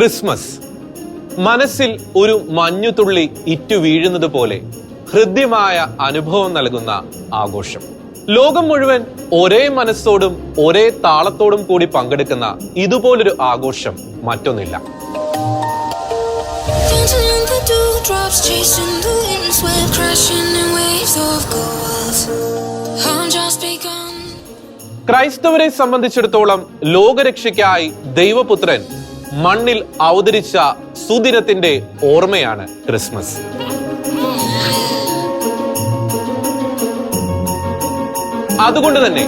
Christmas മനസ്സിൽ ഒരു മഞ്ഞുതുള്ളി ഇറ്റു വീഴുന്നത് പോലെ ഹൃദ്യമായ അനുഭവം നൽകുന്ന ആഘോഷം ലോകം മുഴുവൻ ഒരേ മനസ്സോടും ഒരേ താളത്തോടും കൂടി പങ്കെടുക്കുന്ന ഇതുപോലൊരു ആഘോഷം മറ്റൊന്നില്ല. ക്രൈസ്തവരെ സംബന്ധിച്ചിടത്തോളം ലോകരക്ഷയ്ക്കായി ദൈവപുത്രൻ മണ്ണിൽ അവതരിച്ച സുദിനത്തിന്റെ ഓർമ്മയാണ് ക്രിസ്മസ്. അതുകൊണ്ട് തന്നെ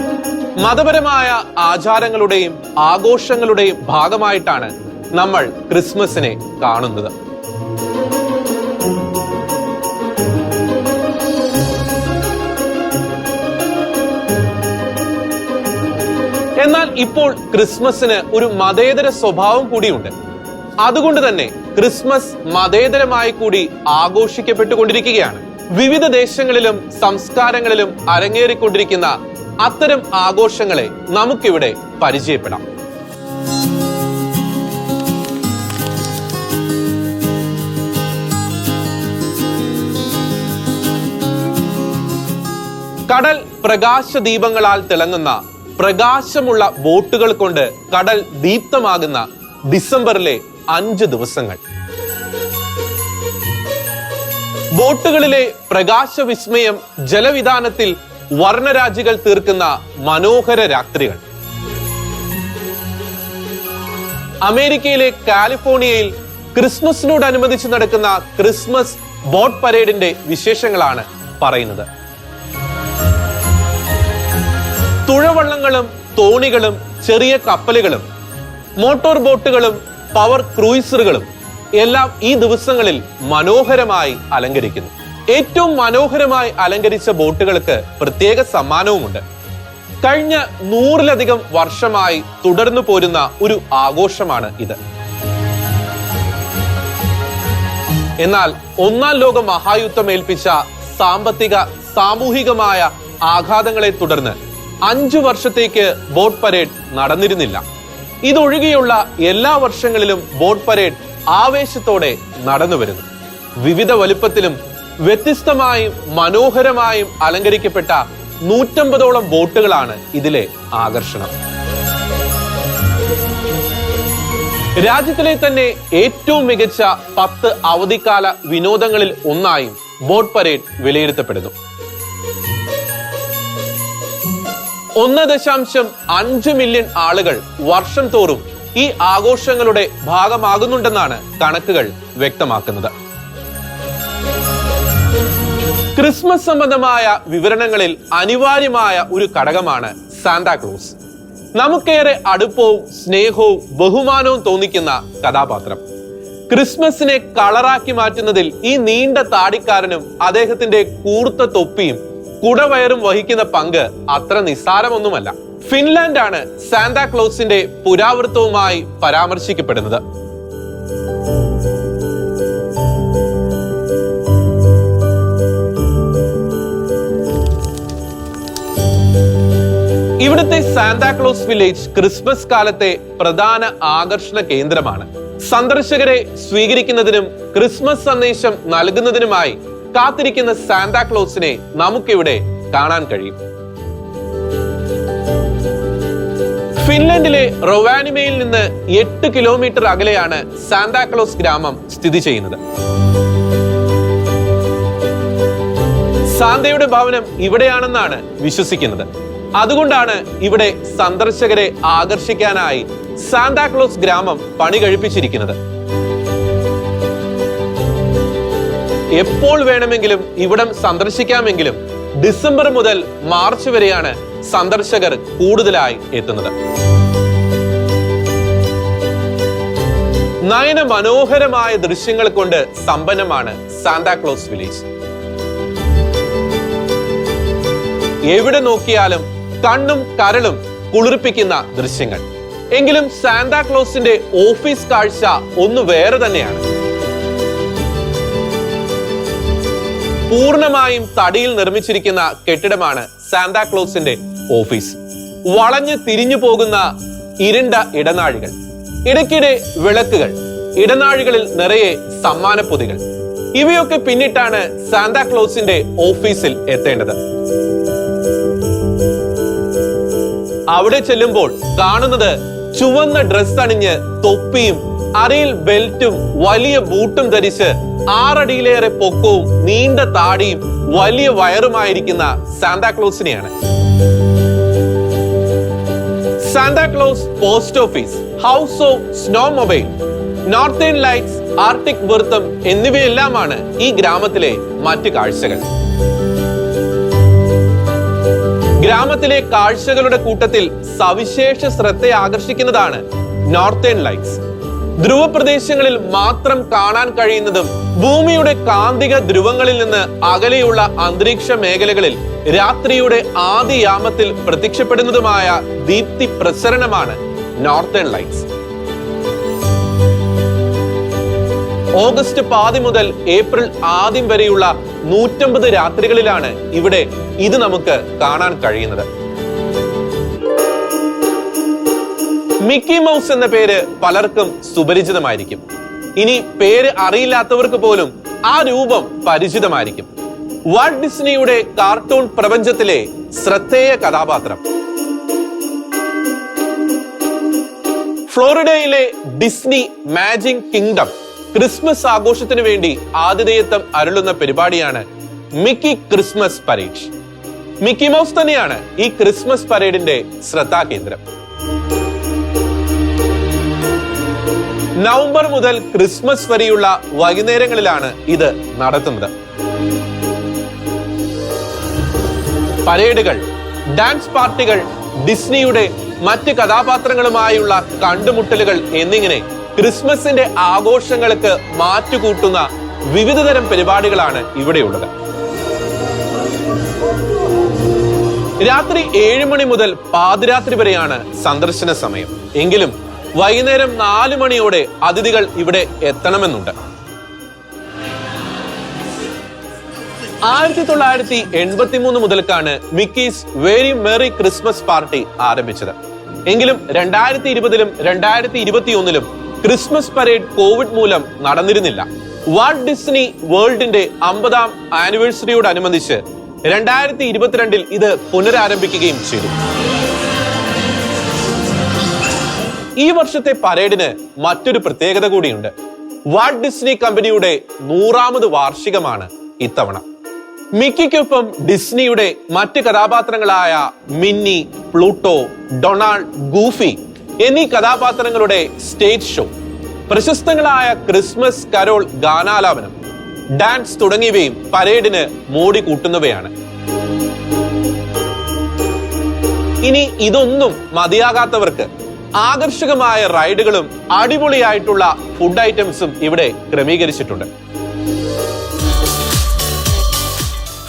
മതപരമായ ആചാരങ്ങളുടെയും ആഘോഷങ്ങളുടെയും ഭാഗമായിട്ടാണ് നമ്മൾ ക്രിസ്മസിനെ കാണുന്നത്. എന്നാൽ ഇപ്പോൾ ക്രിസ്മസിന് ഒരു മതേതര സ്വഭാവം കൂടിയുണ്ട്. അതുകൊണ്ട് തന്നെ ക്രിസ്മസ് മതേതരമായി കൂടി ആഘോഷിക്കപ്പെട്ടുകൊണ്ടിരിക്കുകയാണ്. വിവിധ ദേശങ്ങളിലും സംസ്കാരങ്ങളിലും അരങ്ങേറിക്കൊണ്ടിരിക്കുന്ന അത്തരം ആഘോഷങ്ങളെ നമുക്കിവിടെ പരിചയപ്പെടാം. കടൽ പ്രകാശ ദീപങ്ങളാൽ തിളങ്ങുന്ന പ്രകാശമുള്ള ബോട്ടുകൾ കൊണ്ട് കടൽ ദീപ്തമാകുന്ന ഡിസംബറിലെ അഞ്ച് ദിവസങ്ങൾ. ബോട്ടുകളിലെ പ്രകാശ വിസ്മയം ജലവിധാനത്തിൽ വർണരാജികൾ തീർക്കുന്ന മനോഹര രാത്രികൾ. അമേരിക്കയിലെ കാലിഫോർണിയയിൽ ക്രിസ്മസിനോടനുബന്ധിച്ച് നടക്കുന്ന ക്രിസ്മസ് ബോട്ട് പരേഡിന്റെ വിശേഷങ്ങളാണ് പറയുന്നത്. തുഴവള്ളങ്ങളും തോണികളും ചെറിയ കപ്പലുകളും മോട്ടോർ ബോട്ടുകളും പവർ ക്രൂയിസറുകളും എല്ലാം ഈ ദിവസങ്ങളിൽ മനോഹരമായി അലങ്കരിക്കുന്നു. ഏറ്റവും മനോഹരമായി അലങ്കരിച്ച ബോട്ടുകൾക്ക് പ്രത്യേക സമ്മാനവുമുണ്ട്. കഴിഞ്ഞ നൂറിലധികം വർഷമായി തുടർന്നു പോരുന്ന ഒരു ആഘോഷമാണ് ഇത്. എന്നാൽ ഒന്നാം ലോക മഹായുദ്ധം ഏൽപ്പിച്ച സാമ്പത്തിക സാമൂഹികമായ ആഘാതങ്ങളെ തുടർന്ന് അഞ്ചു വർഷത്തേക്ക് ബോട്ട് പരേഡ് നടന്നിരുന്നില്ല. ഇതൊഴികെയുള്ള എല്ലാ വർഷങ്ങളിലും ബോട്ട് പരേഡ് ആവേശത്തോടെ നടന്നു വരുന്നു. വിവിധ വലുപ്പത്തിലും വ്യത്യസ്തമായും മനോഹരമായും അലങ്കരിക്കപ്പെട്ട നൂറ്റമ്പതോളം ബോട്ടുകളാണ് ഇതിലെ ആകർഷണം. രാജ്യത്തിലെ തന്നെ ഏറ്റവും മികച്ച പത്ത് അവധിക്കാല വിനോദങ്ങളിൽ ഒന്നായും ബോട്ട് പരേഡ് വിലയിരുത്തപ്പെടുന്നു. ഒന്ന് ദശാംശം അഞ്ച് മില്യൺ ആളുകൾ വർഷം തോറും ഈ ആഘോഷങ്ങളുടെ ഭാഗമാകുന്നുണ്ടെന്നാണ് കണക്കുകൾ വ്യക്തമാക്കുന്നത്. ക്രിസ്മസ് സംബന്ധമായ വിവരണങ്ങളിൽ അനിവാര്യമായ ഒരു ഘടകമാണ് സാന്താക്ലോസ് നമുക്കേറെ അടുപ്പവും സ്നേഹവും ബഹുമാനവും തോന്നിക്കുന്ന കഥാപാത്രം. ക്രിസ്മസിനെ കളറാക്കി മാറ്റുന്നതിൽ ഈ നീണ്ട താടിക്കാരനും അദ്ദേഹത്തിന്റെ കൂർത്ത തൊപ്പിയും കുടവയറും വഹിക്കുന്ന പങ്ക് അത്ര നിസ്സാരമൊന്നുമല്ല. ഫിൻലാൻഡാണ് സാന്താക്ലോസിന്റെ പുരാവൃത്തവുമായി പരാമർശിക്കപ്പെടുന്നത്. ഇവിടുത്തെ സാന്താക്ലോസ് വില്ലേജ് ക്രിസ്മസ് കാലത്തെ പ്രധാന ആകർഷണ കേന്ദ്രമാണ്. സന്ദർശകരെ സ്വീകരിക്കുന്നതിനും ക്രിസ്മസ് സന്ദേശം നൽകുന്നതിനുമായി കാത്തിരിക്കുന്ന സാന്താക്ലോസിനെ നമുക്കിവിടെ കാണാൻ കഴിയും. ഫിൻലൻഡിലെ റൊവാനിമയിൽ നിന്ന് എട്ട് കിലോമീറ്റർ അകലെയാണ് സാന്താക്ലോസ് ഗ്രാമം സ്ഥിതി ചെയ്യുന്നത്. സാന്തയുടെ ഭവനം ഇവിടെയാണെന്നാണ് വിശ്വസിക്കുന്നത്. അതുകൊണ്ടാണ് ഇവിടെ സന്ദർശകരെ ആകർഷിക്കാനായി സാന്താക്ലോസ് ഗ്രാമം പണി കഴിപ്പിച്ചിരിക്കുന്നത്. എപ്പോൾ വേണമെങ്കിലും ഇവിടം സന്ദർശിക്കാമെങ്കിലും ഡിസംബർ മുതൽ മാർച്ച് വരെയാണ് സന്ദർശകർ കൂടുതലായി എത്തുന്നത്. നയന മനോഹരമായ ദൃശ്യങ്ങൾ കൊണ്ട് സമ്പന്നമാണ് സാന്താക്ലോസ് വില്ലേജ് എവിടെ നോക്കിയാലും കണ്ണും കരളും കുളിർപ്പിക്കുന്ന ദൃശ്യങ്ങൾ. എങ്കിലും സാന്താക്ലോസിന്റെ ഓഫീസ് കാഴ്ച ഒന്ന് വേറെ തന്നെയാണ്. പൂർണമായും തടിയിൽ നിർമ്മിച്ചിരിക്കുന്ന കെട്ടിടമാണ് സാന്താക്ലോസിന്റെ ഓഫീസ്. വളഞ്ഞ് തിരിഞ്ഞു പോകുന്ന ഇരുണ്ട ഇടനാഴികൾ ഇടയ്ക്കിടെ വിളക്കുകൾ ഇടനാഴികളിൽ നിറയെ സമ്മാനപ്പൊതികൾ. ഇവയൊക്കെ പിന്നിട്ടാണ് സാന്താക്ലോസിന്റെ ഓഫീസിൽ എത്തേണ്ടത്. അവിടെ ചെല്ലുമ്പോൾ കാണുന്നത് ചുവന്ന ഡ്രസ് അണിഞ്ഞ് തൊപ്പിയും അരയിൽ ബെൽറ്റും വലിയ ബൂട്ടും ധരിച്ച് ആറടിയിലേറെ പൊക്കവും നീണ്ട താടിയും വലിയ വയറുമായിരിക്കുന്ന സാന്താക്ലോസിനെയാണ് Santa Claus post office house of snowmobile northern lights Arctic വൃത്തം എന്നിവയെല്ലാമാണ് ഈ ഗ്രാമത്തിലെ മറ്റ് കാഴ്ചകൾ. ഗ്രാമത്തിലെ കാഴ്ചകളുടെ കൂട്ടത്തിൽ സവിശേഷ ശ്രദ്ധ ആകർഷിക്കുന്നതാണ് നോർത്തേൺ ലൈറ്റ്സ്. ധ്രുവ പ്രദേശങ്ങളിൽ മാത്രം കാണാൻ കഴിയുന്നതും ഭൂമിയുടെ കാന്തിക ധ്രുവങ്ങളിൽ നിന്ന് അകലെയുള്ള അന്തരീക്ഷ മേഖലകളിൽ രാത്രിയുടെ ആദിയാമത്തിൽ പ്രത്യക്ഷപ്പെടുന്നതുമായ ദീപ്തി പ്രസരണമാണ് നോർത്തേൺ ലൈറ്റ്സ്. ഓഗസ്റ്റ് പാതി മുതൽ ഏപ്രിൽ ആദ്യം വരെയുള്ള നൂറ്റമ്പത് രാത്രികളിലാണ് ഇവിടെ ഇത് നമുക്ക് കാണാൻ കഴിയുന്നത്. മിക്കി മൗസ് എന്ന പേര് പലർക്കും സുപരിചിതമായിരിക്കും. ഇനി പേര് അറിയില്ലാത്തവർക്ക് പോലും ആ രൂപം പരിചിതമായിരിക്കും. വാട്ട് ഡിസ്നിയുടെ കാർട്ടൂൺ പ്രപഞ്ചത്തിലെ ശ്രദ്ധേയ കഥാപാത്രം. ഫ്ലോറിഡയിലെ ഡിസ്നി മാജിക് കിങ്ഡം ക്രിസ്മസ് ആഘോഷത്തിന് വേണ്ടി ആതിഥേയത്വം അരുളുന്ന പരിപാടിയാണ് Mickey Christmas parade. Mickey Mouse തന്നെയാണ് ഈ ക്രിസ്മസ് പരേഡിന്റെ ശ്രദ്ധാകേന്ദ്രം. നവംബർ മുതൽ ക്രിസ്മസ് വരെയുള്ള വൈകുന്നേരങ്ങളിലാണ് ഇത് നടത്തുന്നത്. പരേഡുകൾ ഡാൻസ് പാർട്ടികൾ ഡിസ്നിയുടെ മറ്റ് കഥാപാത്രങ്ങളുമായുള്ള കണ്ടുമുട്ടലുകൾ എന്നിങ്ങനെ ക്രിസ്മസിന്റെ ആഘോഷങ്ങൾക്ക് മാറ്റുകൂട്ടുന്ന വിവിധതരം പരിപാടികളാണ് ഇവിടെയുള്ളത്. രാത്രി ഏഴ് മണി മുതൽ പാതിരാത്രി വരെയാണ് സന്ദർശന സമയം. എങ്കിലും വൈകുന്നേരം നാല് മണിയോടെ അതിഥികൾ ഇവിടെ എത്തണമെന്നുണ്ട്. ആയിരത്തി തൊള്ളായിരത്തി എൺപത്തി മൂന്ന് മുതൽക്കാണ് Mickey's very merry Christmas party ആരംഭിച്ചത്. എങ്കിലും രണ്ടായിരത്തി ഇരുപതിലും രണ്ടായിരത്തി ഇരുപത്തിയൊന്നിലും ക്രിസ്മസ് പരേഡ് കോവിഡ് മൂലം നടന്നിരുന്നില്ല. വാൾട്ട് ഡിസ്നി വേൾഡിന്റെ അമ്പതാം ആനിവേഴ്സറിയോടനുബന്ധിച്ച് രണ്ടായിരത്തി ഇരുപത്തിരണ്ടിൽ ഇത് പുനരാരംഭിക്കുകയും ചെയ്തു. ഈ വർഷത്തെ പരേഡിന് മറ്റൊരു പ്രത്യേകത കൂടിയുണ്ട്. വാൾട്ട് ഡിസ്നി കമ്പനിയുടെ നൂറാമത് വാർഷികമാണ് ഇത്തവണ. മിക്കിക്കൊപ്പം ഡിസ്നിയുടെ മറ്റ് കഥാപാത്രങ്ങളായ മിന്നി പ്ലൂട്ടോ ഡൊണാൾഡ് ഗൂഫി എന്നീ കഥാപാത്രങ്ങളുടെ സ്റ്റേജ് ഷോ പ്രശസ്തങ്ങളായ ക്രിസ്മസ് കരോൾ ഗാനാലാപനം ഡാൻസ് തുടങ്ങിയവയും പരേഡിന് മോടി കൂട്ടുന്നവയാണ്. ഇനി ഇതൊന്നും മതിയാകാത്തവർക്ക് ആകർഷകമായ റൈഡുകളും അടിപൊളിയായിട്ടുള്ള ഫുഡ് ഐറ്റംസും ഇവിടെ ക്രമീകരിച്ചിട്ടുണ്ട്.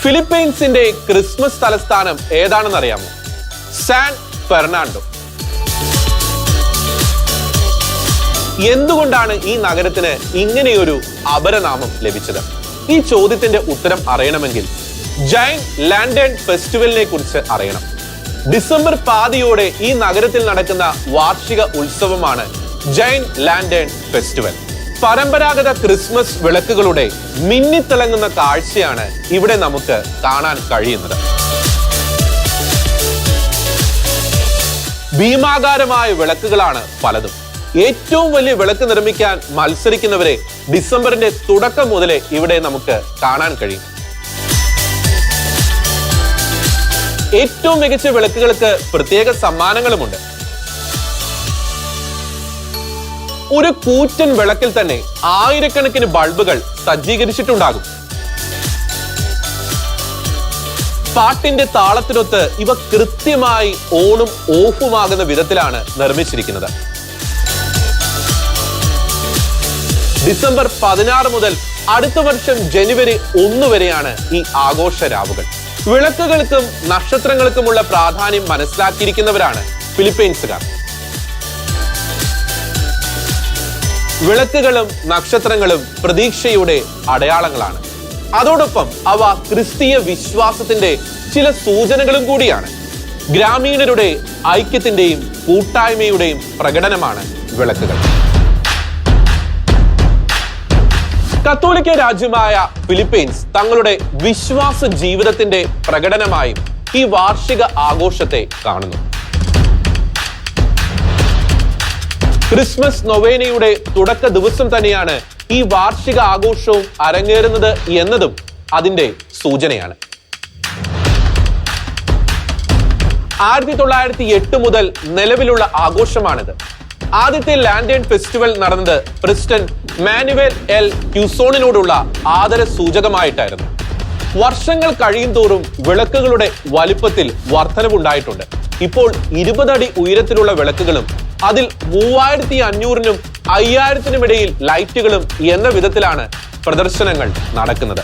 ഫിലിപ്പീൻസിന്റെ ക്രിസ്മസ് തലസ്ഥാനം ഏതാണെന്ന് അറിയാമോ സാൻ ഫെർണാണ്ടോ. എന്തുകൊണ്ടാണ് ഈ നഗരത്തിന് ഇങ്ങനെയൊരു അപരനാമം ലഭിച്ചത്? ഈ ചോദ്യത്തിന്റെ ഉത്തരം അറിയണമെങ്കിൽ ജൈൻ ലാൻഡൻ ഫെസ്റ്റിവലിനെ കുറിച്ച് അറിയണം. ഡിസംബർ പാതിയോടെ ഈ നഗരത്തിൽ നടക്കുന്ന വാർഷിക ഉത്സവമാണ് ജൈൻ ലാൻഡേൺ ഫെസ്റ്റിവൽ. പരമ്പരാഗത ക്രിസ്മസ് വിളക്കുകളുടെ മിന്നിത്തിളങ്ങുന്ന കാഴ്ചയാണ് ഇവിടെ നമുക്ക് കാണാൻ കഴിയുന്നത്. ഭീമാകാരമായ വിളക്കുകളാണ് പലതും. ഏറ്റവും വലിയ വിളക്ക് നിർമ്മിക്കാൻ മത്സരിക്കുന്നവരെ ഡിസംബറിന്റെ തുടക്കം മുതലേ ഇവിടെ നമുക്ക് കാണാൻ കഴിയും. ഏറ്റവും മികച്ച വിളക്കുകൾക്ക് പ്രത്യേക സമ്മാനങ്ങളുമുണ്ട്. ഒരു കൂറ്റൻ വിളക്കിൽ തന്നെ ആയിരക്കണക്കിന് ബൾബുകൾ സജ്ജീകരിച്ചിട്ടുണ്ടാകും. പാട്ടിന്റെ താളത്തിനൊത്ത് ഇവ കൃത്യമായി ഓണും ഓഫുമാകുന്ന വിധത്തിലാണ് നിർമ്മിച്ചിരിക്കുന്നത്. ഡിസംബർ പതിനാറ് മുതൽ അടുത്ത വർഷം ജനുവരി ഒന്ന് വരെയാണ് ഈ ആഘോഷ രാവുകൾ വിളക്കുകൾക്കും നക്ഷത്രങ്ങൾക്കുമുള്ള പ്രാധാന്യം മനസ്സിലാക്കിയിരിക്കുന്നവരാണ് ഫിലിപ്പീൻസുകാർ. വിളക്കുകളും നക്ഷത്രങ്ങളും പ്രതീക്ഷയുടെ അടയാളങ്ങളാണ്. അതോടൊപ്പം അവ ക്രിസ്തീയ വിശ്വാസത്തിന്റെ ചില സൂചനകളും കൂടിയാണ്. ഗ്രാമീണരുടെ ഐക്യത്തിന്റെയും കൂട്ടായ്മയുടെയും പ്രകടനമാണ് വിളക്കുകൾ. കത്തോലിക്ക രാജ്യമായ ഫിലിപ്പീൻസ് തങ്ങളുടെ വിശ്വാസ ജീവിതത്തിന്റെ പ്രകടനമായും ഈ വാർഷിക ആഘോഷത്തെ കാണുന്നു. ക്രിസ്മസ് നൊവേനയുടെ തുടക്ക ദിവസം തന്നെയാണ് ഈ വാർഷിക ആഘോഷവും അരങ്ങേറുന്നത് എന്നതും അതിന്റെ സൂചനയാണ്. ആയിരത്തി തൊള്ളായിരത്തി എട്ട് മുതൽ നിലവിലുള്ള ആഘോഷമാണിത്. ആദ്യത്തെ ലാൻഡേൺ ഫെസ്റ്റിവൽ നടന്നത് പ്രസിഡന്റ് മാനുവൽ എൽ ക്യൂസോണിനോടുള്ള ആദര സൂചകമായിട്ടായിരുന്നു. വർഷങ്ങൾ കഴിയും തോറും വിളക്കുകളുടെ വലിപ്പത്തിൽ വർധനവുണ്ടായിട്ടുണ്ട്. ഇപ്പോൾ ഇരുപതടി ഉയരത്തിലുള്ള വിളക്കുകളും അതിൽ മൂവായിരത്തി അഞ്ഞൂറിനും അയ്യായിരത്തിനുമിടയിൽ ലൈറ്റുകളും എന്ന വിധത്തിലാണ് പ്രദർശനങ്ങൾ നടക്കുന്നത്.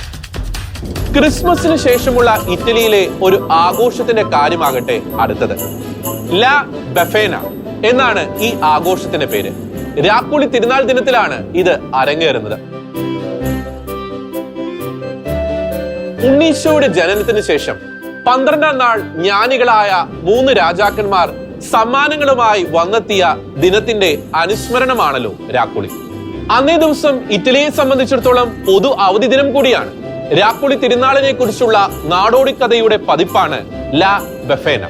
ക്രിസ്മസിന് ശേഷമുള്ള ഇറ്റലിയിലെ ഒരു ആഘോഷത്തിന്റെ കാര്യമാകട്ടെ അടുത്തത്. ലാ ബഫേന എന്നാണ് ഈ ആഘോഷത്തിന്റെ പേര്. രാപ്പുളി തിരുനാൾ ദിനത്തിലാണ് ഇത് അരങ്ങേറുന്നത്. ഉണ്ണീശോയുടെ ജനനത്തിന് ശേഷം പന്ത്രണ്ടാം നാൾ ജ്ഞാനികളായ മൂന്ന് രാജാക്കന്മാർ സമ്മാനങ്ങളുമായി വന്നെത്തിയ ദിനത്തിന്റെ അനുസ്മരണമാണല്ലോ രാക്കുളി അന്നേ ദിവസം ഇറ്റലിയെ സംബന്ധിച്ചിടത്തോളം പൊതു അവധി ദിനം കൂടിയാണ്. രാക്കുളി തിരുനാളിനെ കുറിച്ചുള്ള നാടോടിക്കഥയുടെ പതിപ്പാണ് ലാ ബഫേന.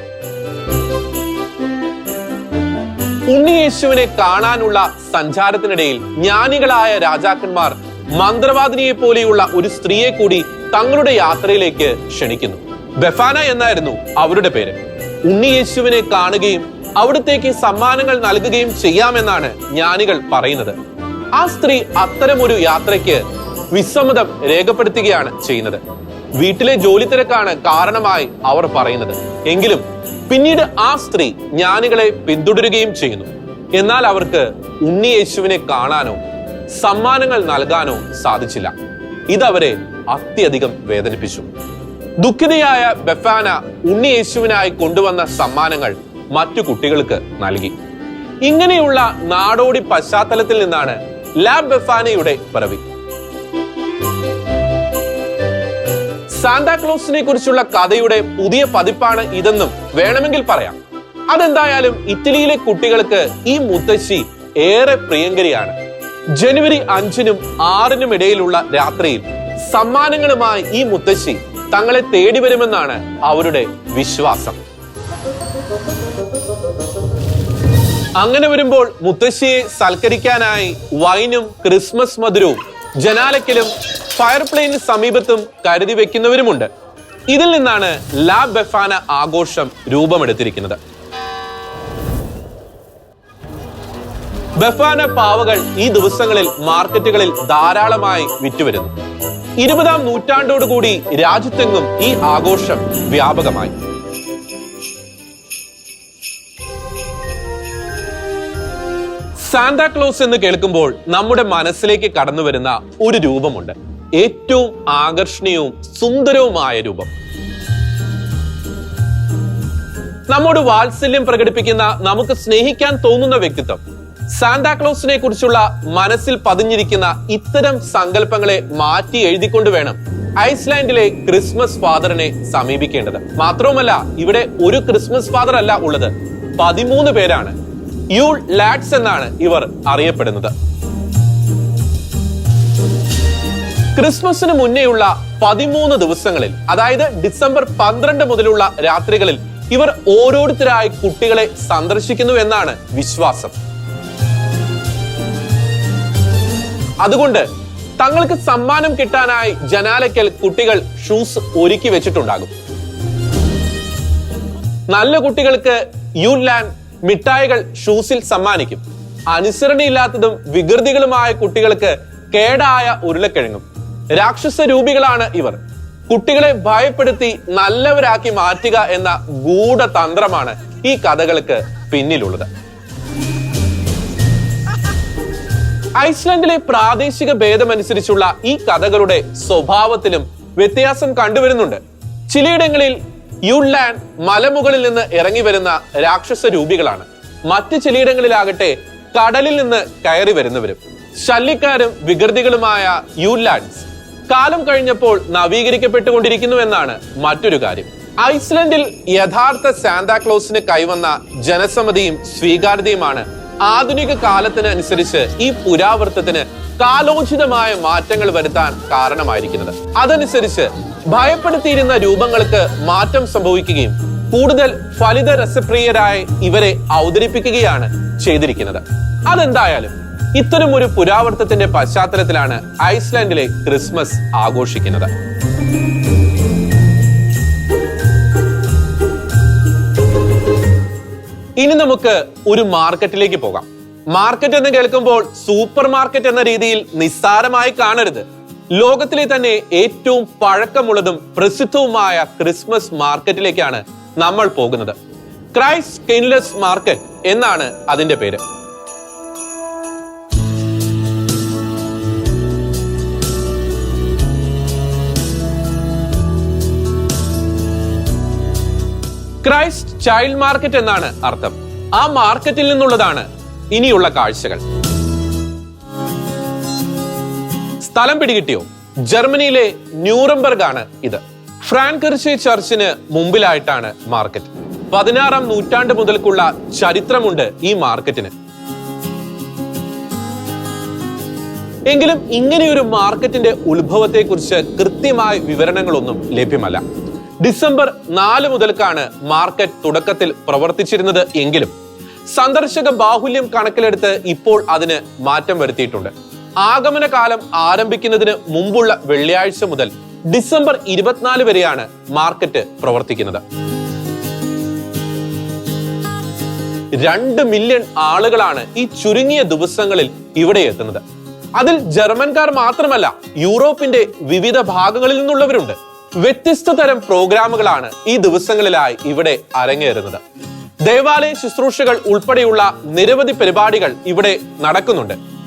ഉണ്ണിയേശുവിനെ കാണാനുള്ള സഞ്ചാരത്തിനിടയിൽ ജ്ഞാനികളായ രാജാക്കന്മാർ മന്ത്രവാദിനിയെ പോലെയുള്ള ഒരു സ്ത്രീയെ കൂടി തങ്ങളുടെ യാത്രയിലേക്ക് ക്ഷണിക്കുന്നു. ബഫാന എന്നായിരുന്നു അവരുടെ പേര്. ഉണ്ണിയേശുവിനെ കാണുകയും അവിടത്തേക്ക് സമ്മാനങ്ങൾ നൽകുകയും ചെയ്യാമെന്നാണ് ജ്ഞാനികൾ പറയുന്നത്. ആ സ്ത്രീ അത്തരമൊരു യാത്രയ്ക്ക് വിസമ്മതം രേഖപ്പെടുത്തുകയാണ് ചെയ്യുന്നത്. വീട്ടിലെ ജോലി തിരക്കാണ് കാരണമായി അവർ പറയുന്നത്. എങ്കിലും പിന്നീട് ആ സ്ത്രീ ജ്ഞാനികളെ പിന്തുടരുകയും ചെയ്യുന്നു. എന്നാൽ അവർക്ക് ഉണ്ണി യേശുവിനെ കാണാനോ സമ്മാനങ്ങൾ നൽകാനോ സാധിച്ചില്ല. ഇതവരെ അത്യധികം വേദനിപ്പിച്ചു. ദുഃഖിതയായ ബെഫാന ഉണ്ണി യേശുവിനായി കൊണ്ടുവന്ന സമ്മാനങ്ങൾ മറ്റു കുട്ടികൾക്ക് നൽകി. ഇങ്ങനെയുള്ള നാടോടി പശ്ചാത്തലത്തിൽ നിന്നാണ് ലാബ് ബെഫാനയുടെ പിറവി. സാന്താക്ലോസിനെ കുറിച്ചുള്ള കഥയുടെ പുതിയ പതിപ്പാണ് ഇതെന്നും വേണമെങ്കിൽ പറയാം. അതെന്തായാലും ഇറ്റലിയിലെ കുട്ടികൾക്ക് ഈ മുത്തശ്ശി ഏറെ പ്രിയങ്കരിയാണ്. ജനുവരി അഞ്ചിനും ആറിനും ഇടയിലുള്ള രാത്രിയിൽ സമ്മാനങ്ങളുമായി ഈ മുത്തശ്ശി തങ്ങളെ തേടി വരുമെന്നാണ് അവരുടെ വിശ്വാസം. അങ്ങനെ വരുമ്പോൾ മുത്തശ്ശിയെ സൽക്കരിക്കാനായി വൈനും ക്രിസ്മസ് മധുരവും ജനാലയ്ക്കലും ഫയർ പ്ലെയിന് സമീപത്തും കരുതി വെക്കുന്നവരുമുണ്ട്. ഇതിൽ നിന്നാണ് ലാ ബെഫാന ആഘോഷം രൂപമെടുത്തിരിക്കുന്നത്. ബഫാന പാവകൾ ഈ ദിവസങ്ങളിൽ മാർക്കറ്റുകളിൽ ധാരാളമായി വിറ്റുവരുന്നു. ഇരുപതാം നൂറ്റാണ്ടോടുകൂടി രാജ്യത്തെങ്ങും ഈ ആഘോഷം വ്യാപകമായി. സാന്താക്ലോസ് എന്ന് കേൾക്കുമ്പോൾ നമ്മുടെ മനസ്സിലേക്ക് കടന്നു വരുന്ന ഒരു രൂപമുണ്ട്. ഏറ്റവും ആകർഷണീയവും സുന്ദരവുമായ രൂപം. നമ്മുടെ വാത്സല്യം പ്രകടിപ്പിക്കുന്ന നമുക്ക് സ്നേഹിക്കാൻ തോന്നുന്ന വ്യക്തിത്വം. സാന്താക്ലോസിനെ കുറിച്ചുള്ള മനസ്സിൽ പതിഞ്ഞിരിക്കുന്ന ഇത്തരം സങ്കല്പങ്ങളെ മാറ്റി എഴുതിക്കൊണ്ട് വേണം ഐസ്ലാൻഡിലെ ക്രിസ്മസ് ഫാദറിനെ സമീപിക്കേണ്ടത്. മാത്രവുമല്ല ഇവിടെ ഒരു ക്രിസ്മസ് ഫാദർ അല്ല ഉള്ളത്. പതിമൂന്ന് പേരാണ്. യൂൾ ലാഡ്സ് എന്നാണ് ഇവർ അറിയപ്പെടുന്നത്. ക്രിസ്മസിന് മുന്നേയുള്ള പതിമൂന്ന് ദിവസങ്ങളിൽ അതായത് ഡിസംബർ പന്ത്രണ്ട് മുതലുള്ള രാത്രികളിൽ ഇവർ ഓരോരുത്തരായി കുട്ടികളെ സന്ദർശിക്കുന്നു എന്നാണ് വിശ്വാസം. അതുകൊണ്ട് തങ്ങൾക്ക് സമ്മാനം കിട്ടാനായി ജനാലയ്ക്കൽ കുട്ടികൾ ഷൂസ് ഒരുക്കി വെച്ചിട്ടുണ്ടാകും. നല്ല കുട്ടികൾക്ക് യുലാൻ മിഠായികൾ ഷൂസിൽ സമ്മാനിക്കും. അനുസരണയില്ലാത്തതും വികൃതികളുമായ കുട്ടികൾക്ക് കേടായ ഉരുളക്കിഴങ്ങും. രാക്ഷസ രൂപികളാണ് ഇവർ. കുട്ടികളെ ഭയപ്പെടുത്തി നല്ലവരാക്കി മാറ്റുക എന്ന ഗൂഢതന്ത്രമാണ് ഈ കഥകൾക്ക് പിന്നിലുള്ളത്. ഐസ്ലൻഡിലെ പ്രാദേശിക ഭേദമനുസരിച്ചുള്ള ഈ കഥകളുടെ സ്വഭാവത്തിലും വ്യത്യാസം കണ്ടുവരുന്നുണ്ട്. ചിലയിടങ്ങളിൽ യുലാൻഡ് മലമുകളിൽ നിന്ന് ഇറങ്ങി വരുന്ന രാക്ഷസ രൂപികളാണ്. മറ്റ് ചിലയിടങ്ങളിലാകട്ടെ കടലിൽ നിന്ന് കയറി വരുന്നവരും. ശല്യക്കാരും വികൃതികളുമായ യുലാൻഡ്സ് കാലം കഴിഞ്ഞപ്പോൾ നവീകരിക്കപ്പെട്ടുകൊണ്ടിരിക്കുന്നു എന്നാണ് മറ്റൊരു കാര്യം. ഐസ്ലൻഡിൽ യഥാർത്ഥ സാന്താക്ലോസിന് കൈവന്ന ജനസമ്മതിയും സ്വീകാര്യതയുമാണ് ആധുനിക കാലത്തിന് അനുസരിച്ച് ഈ പുരാവൃത്തത്തിന് കാലോചിതമായ മാറ്റങ്ങൾ വരുത്താൻ കാരണമായിരിക്കുന്നത്. അതനുസരിച്ച് ഭയപ്പെടുത്തിയിരുന്ന രൂപങ്ങൾക്ക് മാറ്റം സംഭവിക്കുകയും കൂടുതൽ ഫലിത രസപ്രിയരായി ഇവരെ അവതരിപ്പിക്കുകയാണ് ചെയ്തിരിക്കുന്നത്. അതെന്തായാലും ഇത്തരം ഒരു പുരാവർത്തത്തിന്റെ പശ്ചാത്തലത്തിലാണ് ഐസ്ലാൻഡിലെ ക്രിസ്മസ് ആഘോഷിക്കുന്നത്. ഇനി നമുക്ക് ഒരു മാർക്കറ്റിലേക്ക് പോകാം. മാർക്കറ്റ് എന്ന് കേൾക്കുമ്പോൾ സൂപ്പർ മാർക്കറ്റ് എന്ന രീതിയിൽ നിസ്സാരമായി കാണരുത്. ലോകത്തിലെ തന്നെ ഏറ്റവും പഴക്കമുള്ളതും പ്രസിദ്ധവുമായ ക്രിസ്മസ് മാർക്കറ്റിലേക്കാണ് നമ്മൾ പോകുന്നത്. ക്രൈസ്റ്റ് കെയിൻലെസ് മാർക്കറ്റ് എന്നാണ് അതിന്റെ പേര്. ക്രൈസ്റ്റ് ചൈൽഡ് മാർക്കറ്റ് എന്നാണ് അർത്ഥം. ആ മാർക്കറ്റിൽ നിന്നുള്ളതാണ് ഇനിയുള്ള കാഴ്ചകൾ. സ്ഥലം പിടികിട്ടിയോ? ജർമ്മനിയിലെ ന്യൂറംബർഗ് ആണ് ഇത്. ഫ്രാൻകർഷി ചർച്ചിന് മുമ്പിലായിട്ടാണ് മാർക്കറ്റ്. പതിനാറാം നൂറ്റാണ്ട് മുതൽക്കുള്ള ചരിത്രമുണ്ട് ഈ മാർക്കറ്റിന്. എങ്കിലും ഇങ്ങനെയൊരു മാർക്കറ്റിന്റെ ഉത്ഭവത്തെക്കുറിച്ച് കൃത്യമായ വിവരണങ്ങളൊന്നും ലഭ്യമല്ല. ഡിസംബർ നാല് മുതൽക്കാണ് മാർക്കറ്റ് തുടക്കത്തിൽ പ്രവർത്തിച്ചിരുന്നത് എങ്കിലും സന്ദർശക ബാഹുല്യം കണക്കിലെടുത്ത് ഇപ്പോൾ അതിന് മാറ്റം വരുത്തിയിട്ടുണ്ട്. ആഗമന കാലം ആരംഭിക്കുന്നതിന് മുമ്പുള്ള വെള്ളിയാഴ്ച മുതൽ ഡിസംബർ ഇരുപത്തിനാല് വരെയാണ് മാർക്കറ്റ് പ്രവർത്തിക്കുന്നത്. രണ്ട് മില്യൺ ആളുകളാണ് ഈ ചുരുങ്ങിയ ദിവസങ്ങളിൽ ഇവിടെ എത്തുന്നത്. അതിൽ ജർമ്മൻകാർ മാത്രമല്ല യൂറോപ്പിന്റെ വിവിധ ഭാഗങ്ങളിൽ നിന്നുള്ളവരുണ്ട്. വ്യത്യസ്ത തരം പ്രോഗ്രാമുകളാണ് ഈ ദിവസങ്ങളിലായി ഇവിടെ അരങ്ങേറുന്നത്. ദേവാലയ ശുശ്രൂഷകൾ ഉൾപ്പെടെയുള്ള നിരവധി പരിപാടികൾ ഇവിടെ നടക്കുന്നുണ്ട്.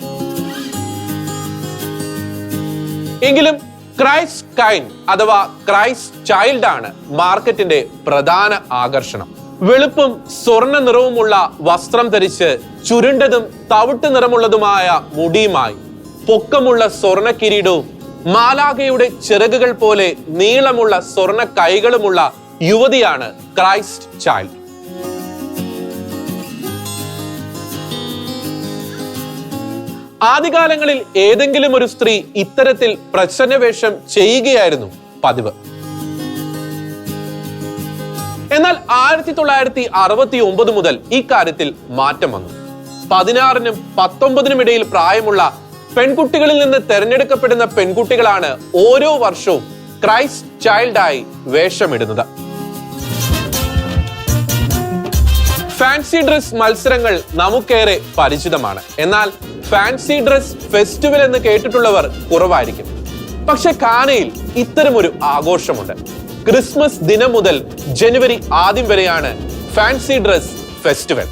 എങ്കിലും ക്രൈസ് കൈൻ അഥവാ ക്രൈസ് ചൈൽഡ് ആണ് മാർക്കറ്റിന്റെ പ്രധാന ആകർഷണം. വെളുപ്പും സ്വർണ നിറവുമുള്ള വസ്ത്രം ധരിച്ച് ചുരുണ്ടതും തവിട്ട് നിറമുള്ളതുമായ മുടിയുമായി പൊക്കമുള്ള സ്വർണ കിരീടവും മാലാഖയുടെ ചിറകുകൾ പോലെ നീളമുള്ള സ്വർണ കൈകളുമുള്ള യുവതിയാണ് ക്രൈസ്റ്റ് ചൈൽഡ് ആദ്യകാലങ്ങളിൽ ഏതെങ്കിലും ഒരു സ്ത്രീ ഇത്തരത്തിൽ പ്രച്ഛന്നവേഷം ചെയ്യുകയായിരുന്നു. പതിവ്. എന്നാൽ ആയിരത്തി തൊള്ളായിരത്തി അറുപത്തി ഒമ്പത് മുതൽ ഇക്കാര്യത്തിൽ കാര്യത്തിൽ മാറ്റം വന്നു. പതിനാറിനും പത്തൊമ്പതിനും ഇടയിൽ പ്രായമുള്ള പെൺകുട്ടികളിൽ നിന്ന് തെരഞ്ഞെടുക്കപ്പെടുന്ന പെൺകുട്ടികളാണ് ഓരോ വർഷവും ക്രൈസ്റ്റ് ചൈൽഡായി വേഷമിടുന്നത്. ഫാൻസി ഡ്രസ് മത്സരങ്ങൾ നമുക്കേറെ പരിചിതമാണ്. എന്നാൽ ഫാൻസി ഡ്രസ് ഫെസ്റ്റിവൽ എന്ന് കേട്ടിട്ടുള്ളവർ കുറവായിരിക്കും. പക്ഷെ കാനയിൽ ഇത്തരമൊരു ആഘോഷമുണ്ട്. ക്രിസ്മസ് ദിനം മുതൽ ജനുവരി ആദ്യം വരെയാണ് ഫാൻസി ഡ്രസ് ഫെസ്റ്റിവൽ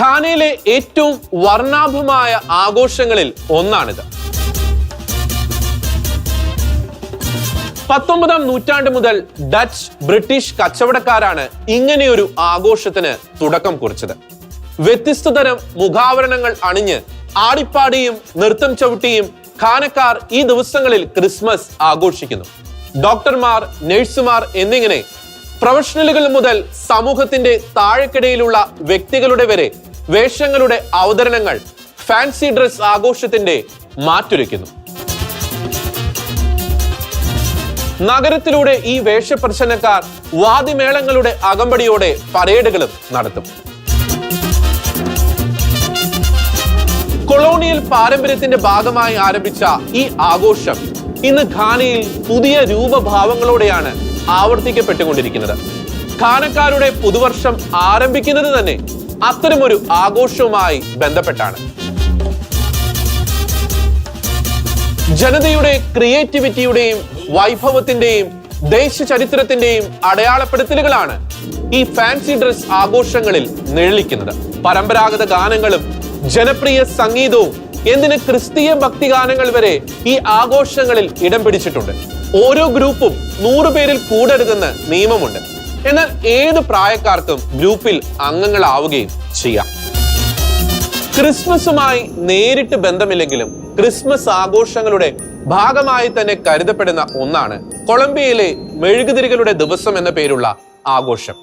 ഖാനയിലെ ഏറ്റവും വർണാഭമായ ആഘോഷങ്ങളിൽ ഒന്നാണിത്. പത്തൊമ്പതാം നൂറ്റാണ്ട് മുതൽ ഡച്ച് ബ്രിട്ടീഷ് കച്ചവടക്കാരാണ് ഇങ്ങനെയൊരു ആഘോഷത്തിന് തുടക്കം കുറിച്ചത്. വ്യത്യസ്ത തരം മുഖാവരണങ്ങൾ അണിഞ്ഞ് ആടിപ്പാടിയും നൃത്തം ചവിട്ടിയും ഖാനക്കാർ ഈ ദിവസങ്ങളിൽ ക്രിസ്മസ് ആഘോഷിക്കുന്നു. ഡോക്ടർമാർ നഴ്സുമാർ എന്നിങ്ങനെ പ്രൊഫഷണലുകൾ മുതൽ സമൂഹത്തിന്റെ താഴെക്കിടയിലുള്ള വ്യക്തികളുടെ വരെ വേഷങ്ങളുടെ അവതരണങ്ങൾ ഫാൻസി ഡ്രസ് ആഘോഷത്തിന്റെ മാറ്റൊരുക്കുന്നു. നഗരത്തിലൂടെ ഈ വേഷപ്രശ്നക്കാർ വാദിമേളങ്ങളുടെ അകമ്പടിയോടെ പരേഡുകളും നടത്തും. കൊളോണിയൽ പാരമ്പര്യത്തിന്റെ ഭാഗമായി ആരംഭിച്ച ഈ ആഘോഷം ഇന്ന് ഖാനയിൽ പുതിയ രൂപഭാവങ്ങളോടെയാണ് ആവർത്തിക്കപ്പെട്ടുകൊണ്ടിരിക്കുന്നത്. ഖാനക്കാരുടെ പുതുവർഷം ആരംഭിക്കുന്നത് തന്നെ അത്തരമൊരു ആഘോഷവുമായി ബന്ധപ്പെട്ടാണ്. ജനതയുടെ ക്രിയേറ്റിവിറ്റിയുടെയും വൈഭവത്തിന്റെയും ദേശചരിത്രത്തിന്റെയും അടയാളപ്പെടുത്തലുകളാണ് ഈ ഫാൻസി ഡ്രസ് ആഘോഷങ്ങളിൽ നിഴലിക്കുന്നത്. പരമ്പരാഗത ഗാനങ്ങളും ജനപ്രിയ സംഗീതവും എന്തിന് ക്രിസ്തീയ ഭക്തിഗാനങ്ങൾ വരെ ഈ ആഘോഷങ്ങളിൽ ഇടം പിടിച്ചിട്ടുണ്ട്. ഓരോ ഗ്രൂപ്പും നൂറ് പേരിൽ കൂടരുതെന്ന് നിയമമുണ്ട്. എന്നാൽ ഏത് പ്രായക്കാർക്കും ഗ്രൂപ്പിൽ അംഗങ്ങളാവുകയും ചെയ്യാം. ക്രിസ്മസുമായി നേരിട്ട് ബന്ധമില്ലെങ്കിലും ക്രിസ്മസ് ആഘോഷങ്ങളുടെ ഭാഗമായി തന്നെ കരുതപ്പെടുന്ന ഒന്നാണ് കൊളംബിയയിലെ മെഴുകുതിരികളുടെ ദിവസം എന്ന പേരുള്ള ആഘോഷം.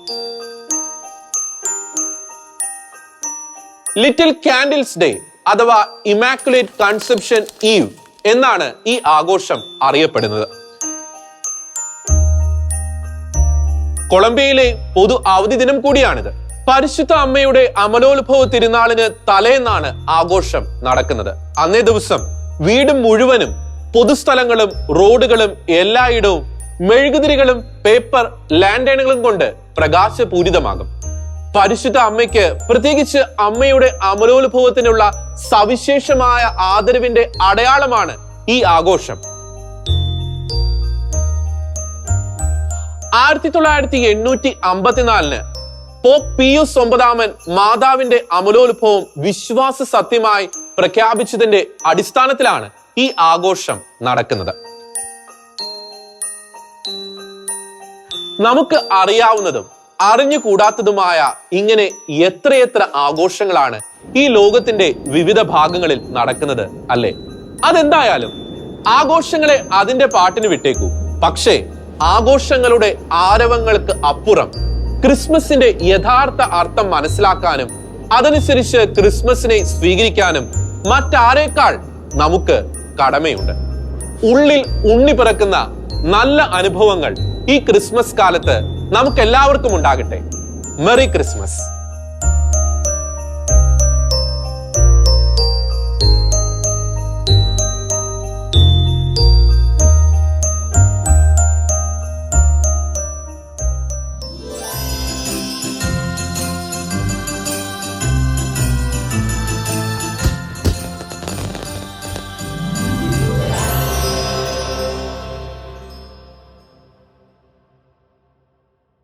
ലിറ്റിൽ കാൻഡിൽസ് ഡേ അഥവാ ഇമാക്കുലേറ്റ് കൺസെപ്ഷൻ ഈവ് എന്നാണ് ഈ ആഘോഷം അറിയപ്പെടുന്നത്. കൊളംബിയയിലെ പൊതു അവധി ദിനം കൂടിയാണിത്. പരിശുദ്ധ അമ്മയുടെ അമലോത്ഭവ തിരുനാളിന് തലേന്നാണ് ആഘോഷം നടക്കുന്നത്. അന്നേ ദിവസം വീട് മുഴുവനും പൊതുസ്ഥലങ്ങളും റോഡുകളും എല്ലായിടവും മെഴുകുതിരികളും പേപ്പർ ലാൻഡേണുകളും കൊണ്ട് പ്രകാശപൂരിതമാകും. പരിശുദ്ധ അമ്മയ്ക്ക് പ്രത്യേകിച്ച് അമ്മയുടെ അമലോത്ഭവത്തിനുള്ള സവിശേഷമായ ആദരവിന്റെ അടയാളമാണ് ഈ ആഘോഷം. ആയിരത്തി തൊള്ളായിരത്തി എണ്ണൂറ്റി അമ്പത്തിനാലിന് പോപ്പ് പിയൂസ് ഒമ്പതാമൻ മാതാവിന്റെ അമലോത്ഭവം വിശ്വാസ സത്യമായി പ്രഖ്യാപിച്ചതിന്റെ അടിസ്ഥാനത്തിലാണ് ഈ ആഘോഷം നടക്കുന്നത്. നമുക്ക് അറിയാവുന്നതും അറിഞ്ഞുകൂടാത്തതുമായ ഇങ്ങനെ എത്രയെത്ര ആഘോഷങ്ങളാണ് ഈ ലോകത്തിന്റെ വിവിധ ഭാഗങ്ങളിൽ നടക്കുന്നത് അല്ലേ? അതെന്തായാലും ആഘോഷങ്ങളെ അതിന്റെ പാട്ടിന് വിട്ടേക്കൂ. പക്ഷേ ആഘോഷങ്ങളുടെ ആരവങ്ങൾക്ക് അപ്പുറം ക്രിസ്മസിന്റെ യഥാർത്ഥ അർത്ഥം മനസ്സിലാക്കാനും അതനുസരിച്ച് ക്രിസ്മസിനെ സ്വീകരിക്കാനും മറ്റാരേക്കാൾ നമുക്ക് കടമയുണ്ട്. ഉള്ളിൽ ഉണ്ണി പിറക്കുന്ന നല്ല അനുഭവങ്ങൾ ഈ ക്രിസ്മസ് കാലത്ത് നമുക്ക് എല്ലാവർക്കും ഉണ്ടാകട്ടെ. Merry Christmas.